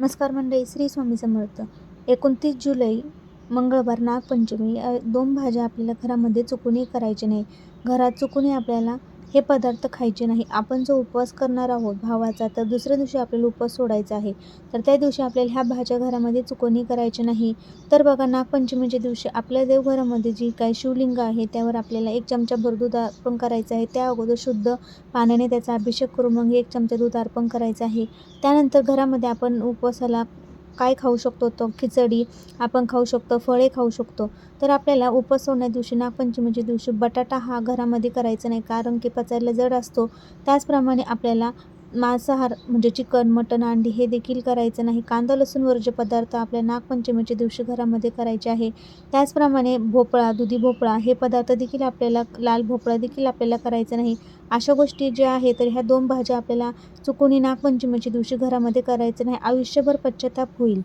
नमस्कार मंडळी श्री स्वामी समर्थ. एकोणतीस जुलै मंगळवार नागपंचमी. या दोन भाज्या आपल्याला घरामध्ये चुकूनही करायचे नाही. घरात चुकूनही आपल्याला हे पदार्थ खायचे नाही. आपण जो उपवास करणार आहोत भावाचा तर दुसऱ्या दिवशी आपल्याला उपवास सोडायचा आहे. तर त्या दिवशी आपल्याला ह्या भाज्या घरामध्ये चुकवणी करायची नाही. तर बघा नागपंचमीच्या दिवशी आपल्या देवघरामध्ये जी काही शिवलिंग आहे त्यावर आपल्याला एक चमचा भर दूध अर्पण करायचं आहे. त्या अगोदर शुद्ध पाण्याने त्याचा अभिषेक करून मग एक चमचा दूध अर्पण करायचं आहे. त्यानंतर घरामध्ये आपण उपवासाला काय खाऊ शकतो तो? खिचडी आपण खाऊ शकतो फळे खाऊ शकतो. तर आपल्याला उपवास सोडण्या दिवशी नागपंचमीच्या दिवशी बटाटा हा घरामध्ये करायचा नाही. कारण की पचायला जड असतो. त्याचप्रमाणे आपल्याला मांसाहार म्हणजे चिकन मटण अंडी हे देखील करायचं नाही. कांदा लसूण वर्ज्य पदार्थ आपल्या नागपंचमीच्या दिवशी घरामध्ये करायचे आहे. त्याचप्रमाणे भोपळा दुधी भोपळा हे पदार्थ देखील आपल्याला लाल भोपळा देखील आपल्याला करायचा नाही. अशा गोष्टी ज्या आहेत तर ह्या दोन भाज्या आपल्याला चुकूनही नागपंचमीच्या दिवशी घरामध्ये करायचं नाही. आयुष्यभर पश्चाताप होईल.